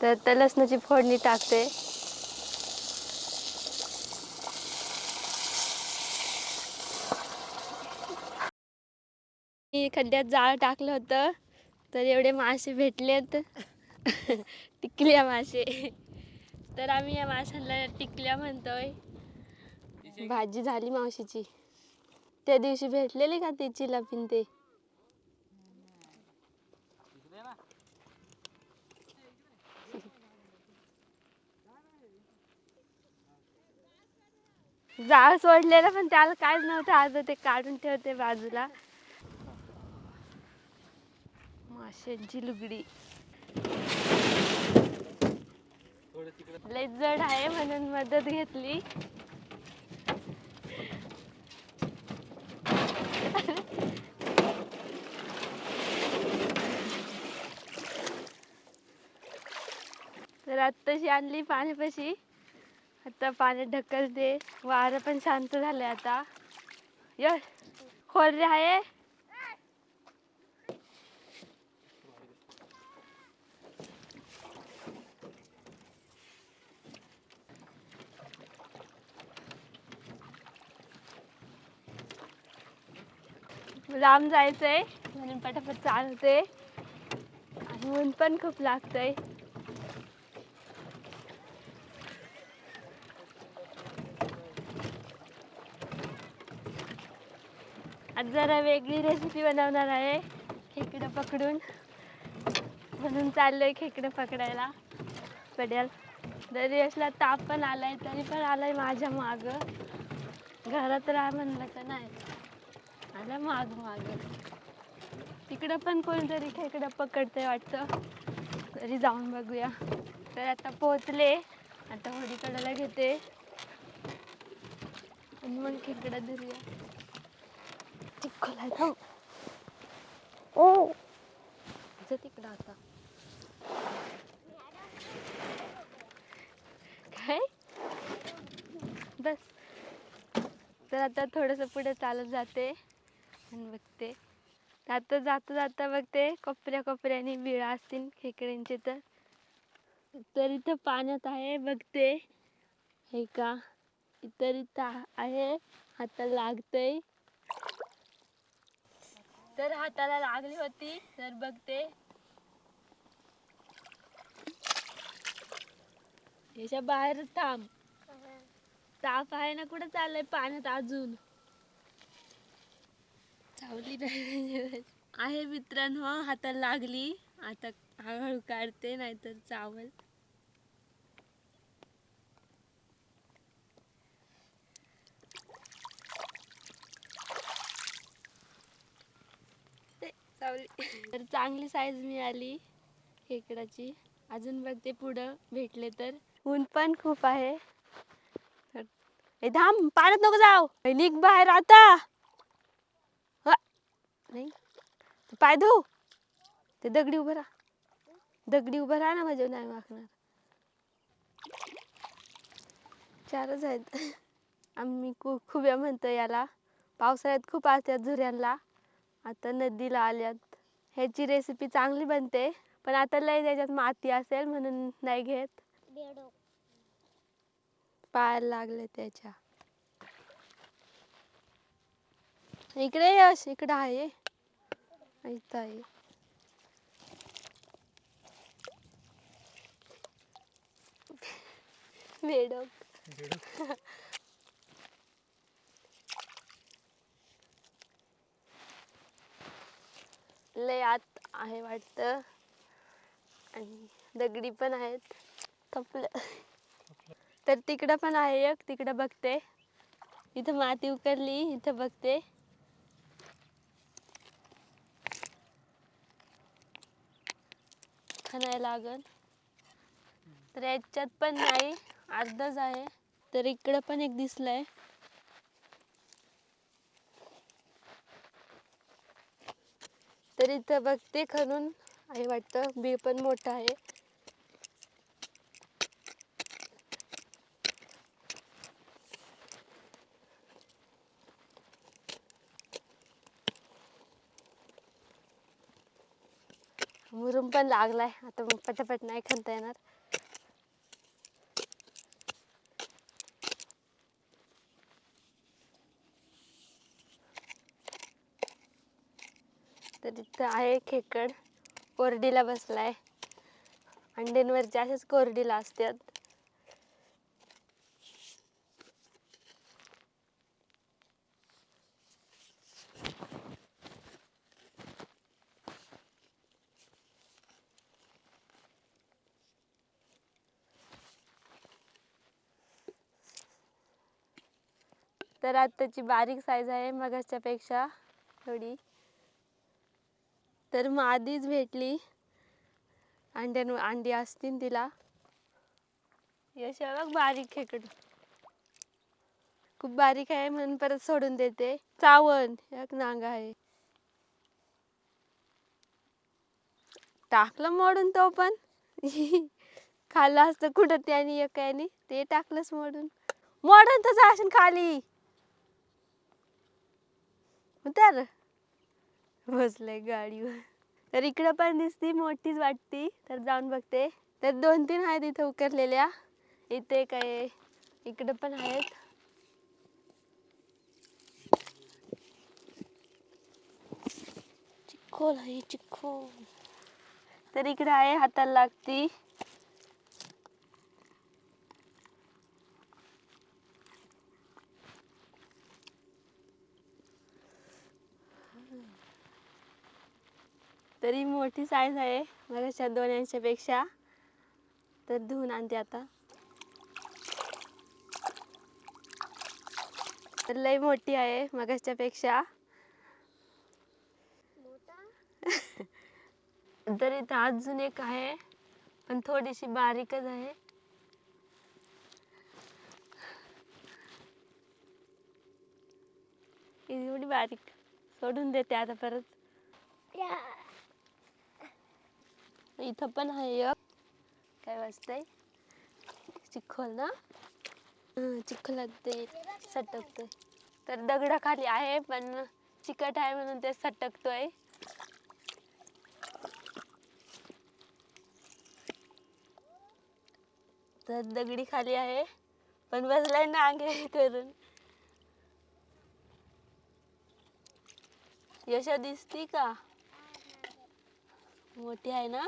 तर त्या लसणाची फोडणी टाकते. मी खड्ड्यात जाळं टाकलं होतं तर एवढे मासे भेटलेत. टिकल्या मासे. तर आम्ही या माशांना टिकल्या म्हणतोय. भाजी झाली मावशीची. त्या दिवशी भेटलेली का तिची लपिन ते जाळ सोडलेलं पण त्याला काहीच नव्हतं. आज ते काढून ठेवते बाजूला. माशांची लुगडी लय जड आहे म्हणून मदत घेतली. तर आत्ताशी आणली पाण्यापाशी. आता पाण्यात ढकलते वारं पण शांत झाले आता. यश खोल रे आहे लांब जायचंय. म्हणून पटापट चालते. आणि ऊन पण खूप लागतंय. आज जरा वेगळी रेसिपी बनवणार आहे खेकडं पकडून. म्हणून चाललोय खेकडं पकडायला. पडेल. जरी असला ताप पण आलाय तरी पण आलाय माझ्या माग. घरात राहा म्हणलं तर नाही. आला माग माग. तिकडं पण कोणतरी खेकडं पकडतंय वाटतं. तरी जाऊन बघूया. तर आता पोहोचले. आता होडीकडाला घेते. आणि मग खेकडं धरूया. थांब ओ. जा तिकडं आता. काय? बस. तर आता थोडंसं पुढे चालत जाते आणि बघते. आता जाता जाता बघते कोपऱ्या कोपऱ्याने बिळा असतील खेकड्यांचे तर. तर इथं पाण्यात आहे बघते. हे का? इतर इथं आहे. हाताला लागतंय. तर हाताला लागली होती. तर बघते याच्या बाहेर थांब. ताप आहे ना कुठं चाललंय पाण्यात अजून? चावली नाही आहे मित्रांनो हाताला लागली. आता हळूहळू काढते नाहीतर चावल. लावली तर चांगली साईज मिळाली खेकडाची. अजून बघते पुढं भेटले तर. ऊन पण खूप आहे. ए धाम पाण्यात नको जाव निघ बाहेर आता. हा. नाही. पाय धू. ते दगडी उभं राहा. दगडी उभं राहा ना माझ्या नाही वाकणार. चारच आहेत. आम्ही खूप खुब्या म्हणतो याला. पावसाळ्यात खूप असतात झुऱ्यांना आता नदीला आल्यात. ह्याची रेसिपी चांगली बनते पण आता लय त्याच्यात माती असेल म्हणून नाही घेत. पायाला लागले त्याच्या. इकडे यश इकडे आहे इथं आहे. बेडक लय आत आहे वाटतं. आणि दगडी पण आहेत. थपलं. तर तिकडं पण आहे एक तिकडं बघते. इथं माती उकरली इथं बघते. खणायला लागल. तर याच्यात पण नाही अर्धच आहे. तर इकडं पण एक दिसलंय. तर इथं बघते खणून. आहे वाटतं बी पण मोठं आहे. मुरुम पण लागलाय. आता मग पटापट नाही खणता येणार. तर इथं आहे खेकड. कोरडीला बसलाय. अंड्यांवरचे असेच कोरडीला असतात तर आत्ताची बारीक साईज आहे मगाच्यापेक्षा थोडी तर मग आधीच भेटली. अंड्यान अंडी असतील तिला. यश आहे बघ बारीक खेकड खूप बारीक आहे म्हणून परत सोडून देते. चावण एक नांग आहे. टाकलं मोडून तो पण. खाल्लं असतं कुठं त्याने एक याने ते टाकलंच मोडून. मोडून तर जाशील खाली. उतर बसलंय गाडीवर. तर इकडं पण दिसती मोठीच वाटती. तर जाऊन बघते. तर दोन तीन आहेत इथे उकरलेल्या इथे काय इकडं पण आहेत. चिखोल आहे चिखोल. तर इकडे आहे हाताला लागती. तरी मोठी साईज आहे. मगाच्या दोन यांच्यापेक्षा तर धुवून आणते आता. तर लई मोठी आहे मगाच्या तरी तर इथं अजून एक आहे पण थोडीशी बारीकच आहे. एवढी बारीक सोडून देते आता परत. इथं पण आहे एक. काय वाजतंय? चिखल ना चिखलात ते सटकतोय. तर दगडाखाली आहे पण चिकट आहे म्हणून ते सटकतोय. तर दगडी खाली आहे पण बसलाय ना नांगे करून. यशा दिसती का? मोठी आहे ना?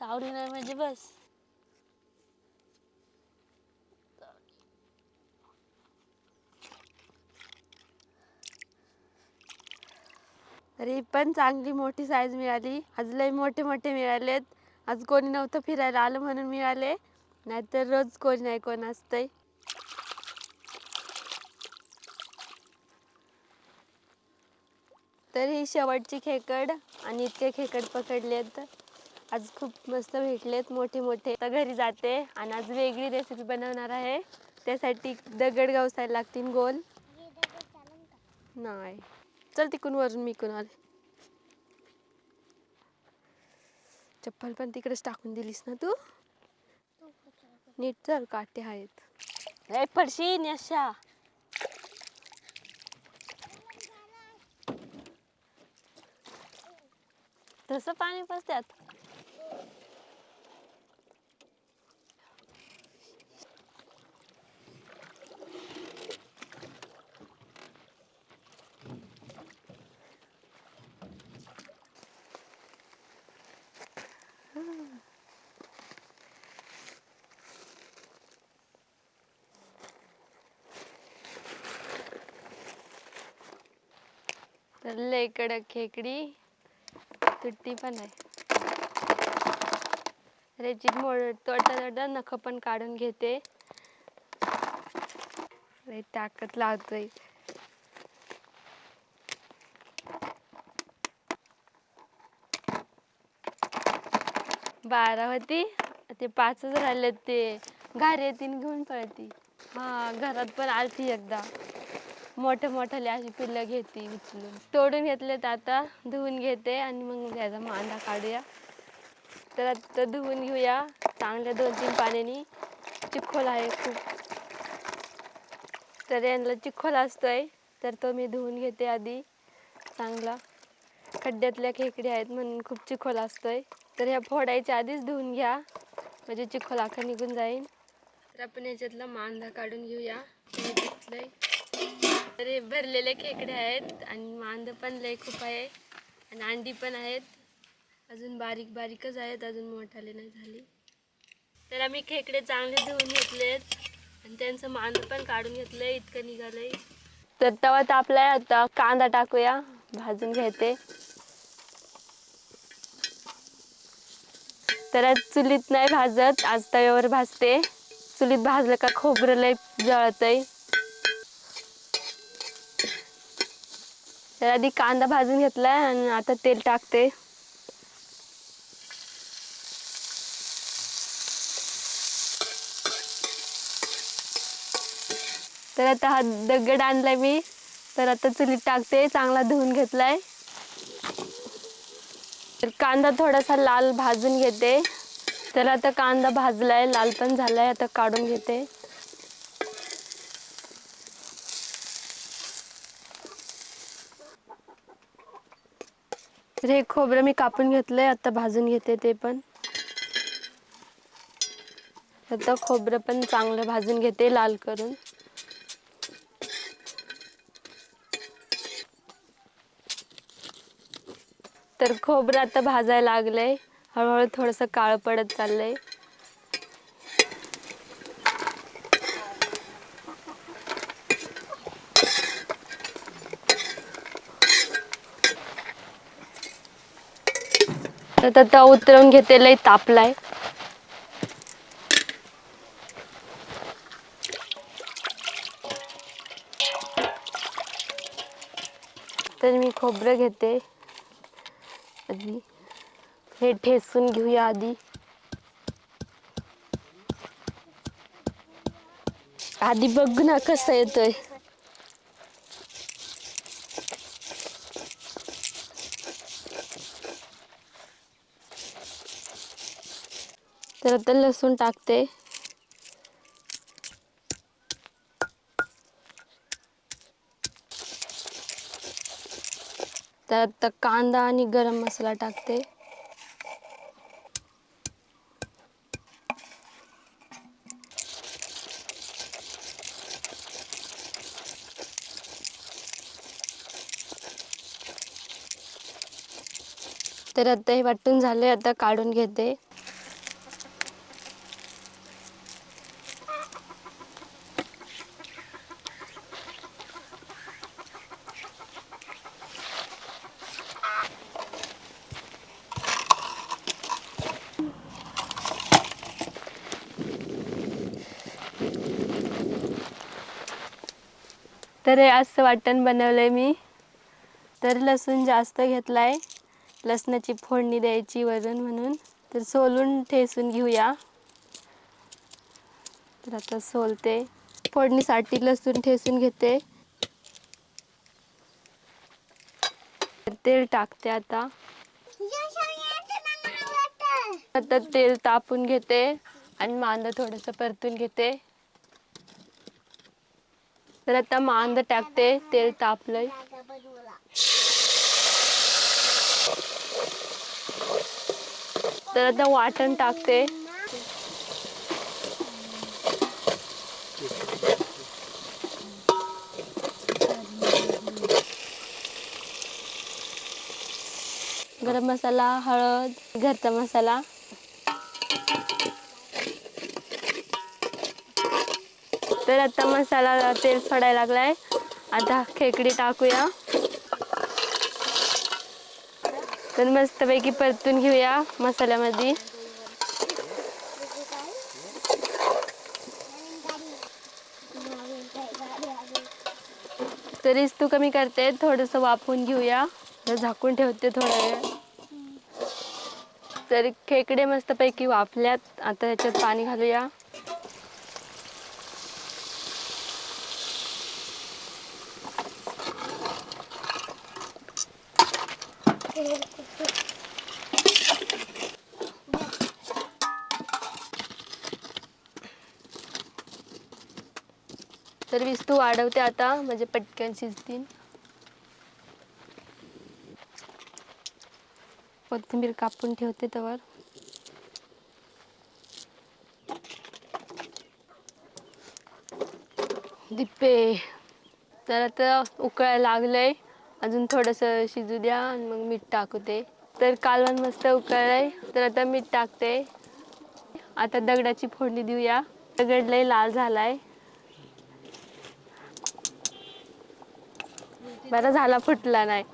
चावली नाही म्हणजे बस. तरी पण चांगली मोठी साईज मिळाली. आज लय मोठे मोठे मिळालेत. आज कोणी नव्हतं फिरायला आलं म्हणून मिळाले. नाहीतर रोज कोणी नाही कोण असतंय. तर ही शेवटची खेकड आणि इतके खेकड पकडलेत. आज खूप मस्त भेटलेत मोठे मोठे तर घरी जाते आणि आज वेगळी रेसिपी बनवणार आहे. त्यासाठी दगड गवसायला लागतील गोल. नाही. चल तिकून वरून मी इकून आले चप्पल पण तिकडेच टाकून दिलीस ना तू? नीट चल काटे आहेत. ए पडशी अशा तसं पाणी पसत्यात. तर लय कडक खेकडी. तुट्टी पण आहे. त्याची मोड तोडता तोडता नख पण काढून घेते. रे ताकद लावतोय. बारा होती. ते पाचच राहिले ते. घारी येतीन घेऊन पळती. हा घरात पण आलती एकदा. मोठे मोठ्याले अशी पिल्लं घेते उचलून. तोडून तर आता धुवून घेते आणि मग त्याचा मांदा काढूया. तर आता धुवून घेऊया. चांगल्या दोन तीन पाण्याने चिखोल आहे खूप. तर यांना चिखोल असतोय. तर तो मी धुवून घेते आधी. चांगला. खड्ड्यातल्या खेकडे आहेत म्हणून खूप चिखोल असतोय. तर ह्या फोडायच्या आधीच धुवून घ्या. म्हणजे चिखोल आखा निघून जाईल तर आपण याच्यातला मांदा काढून घेऊया. तर हे भरलेले खेकडे आहेत आणि मांद पण लय खूप आहे आणि अंडी पण आहेत. अजून बारीक बारीकच आहेत अजून मोठाले नाही झाली. तर आम्ही खेकडे चांगले धुवून घेतलेत आणि त्यांचं मांद पण काढून घेतलंय इतकं निघालंय. तर तवा तापलाय आता कांदा टाकूया भाजून घ्यायचे तर आज चुलीत नाही भाजत आज तव्यावर भाजते. चुलीत भाजलं का खोबरं लय जळतंय. तर आधी कांदा भाजून घेतलाय आणि आता तेल टाकते. तर आता हा दगड आणलाय मी. तर आता चुलीत टाकते चांगला धुवून घेतलाय. तर कांदा थोडासा लाल भाजून घेते. तर आता कांदा भाजलाय लाल पण झालाय आता काढून घेते. तर हे खोबरं मी कापून घेतलंय आता भाजून घेते ते पण. आता खोबरं पण चांगलं भाजून घेते लाल करून. तर खोबरं आता भाजायला लागलंय. हळूहळू थोडंसं काळं पडत चाललंय. तर आता उतरवून घेते लय तापलाय. तर मी खोबरं घेते. आधी. हे ठेसून घेऊया आधी. आधी बघ ना कसं येतोय. तर आता लसूण टाकते. तर आता कांदा आणि गरम मसाला टाकते. तर आता हे वाटून झाले आता काढून घेते. तर हे असं वाटण बनवलं आहे मी. तर लसूण जास्त घेतला आहे लसणाची फोडणी द्यायची वरून म्हणून. तर सोलून ठेसून घेऊया. तर आता सोलते. फोडणीसाठी लसूण ठेसून घेते. तेल टाकते आता. आता तेल तापून घेते आणि मांदा थोडंसं परतून घेते. तर आता मांद टाकते तेल तापलंय. तर आता वाटण टाकते. गरम मसाला हळद घरचा मसाला. तर आता मसाला तेल सोडायला लागलाय. आता खेकडी टाकूया. तर मस्तपैकी परतून घेऊया मसाल्यामध्ये. तरीच तू कमी करते थोडंसं वाफवून घेऊया. झाकून ठेवते थोडा वेळ. तर खेकडे मस्तपैकी वाफल्यात. आता ह्याच्यात पाणी घालूया. तर विस्तू वाढवते आता म्हणजे पटकन शिजतील. कोथिंबीर कापून ठेवते तवर. दिप्पे तर आता उकळायला लागलंय. अजून थोडंसं शिजू द्या आणि मग मीठ टाकू ते तर कालवण मस्त उकळलंय तर आता मीठ टाकते. आता दगडाची फोडणी देऊया. दगड लय लाल झालाय. बरा झाला फुटला नाही.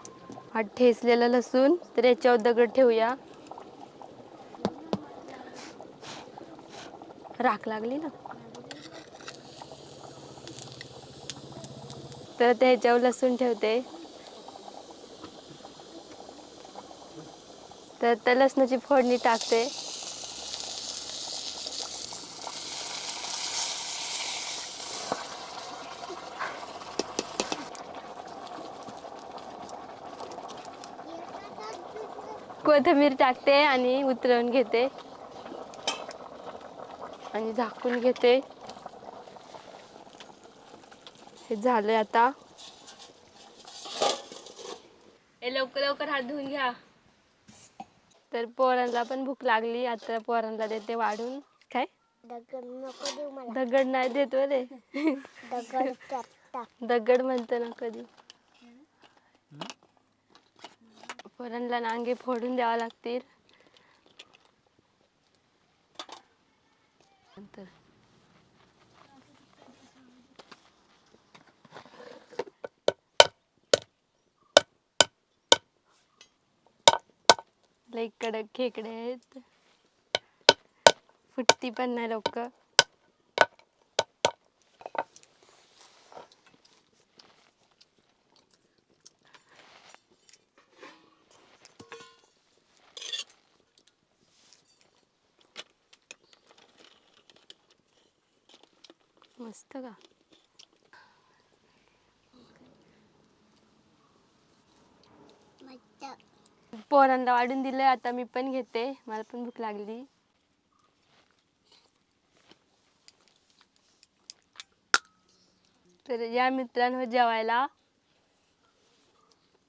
हा ठेसलेलं लसूण तर याच्यावर दगड ठेवूया. राख लागली ना? तर त्याच्यावर लसूण ठेवते. तर त्या लसणाची फोडणी टाकते. कोथिंबीर टाकते आणि उतरवून घेते. आणि झाकून घेते. हे झालंय आता. हे लवकर लवकर हात धुवून घ्या. तर पोरांना पण भूक लागली. आता पोरांना देते वाढून. काय? दगड नको देऊ मला. दगड नाही देतो रे. दगड म्हणतो ना कधी. पोरांना नांगे फोडून द्यावा लागतील. लई कडक खेकडे आहेत. फुटती पण नाही लोक. मस्त का? पोरांना वाढून दिलं आता मी पण घेते. मला पण भूक लागली. तर या मित्रांनो जेवायला.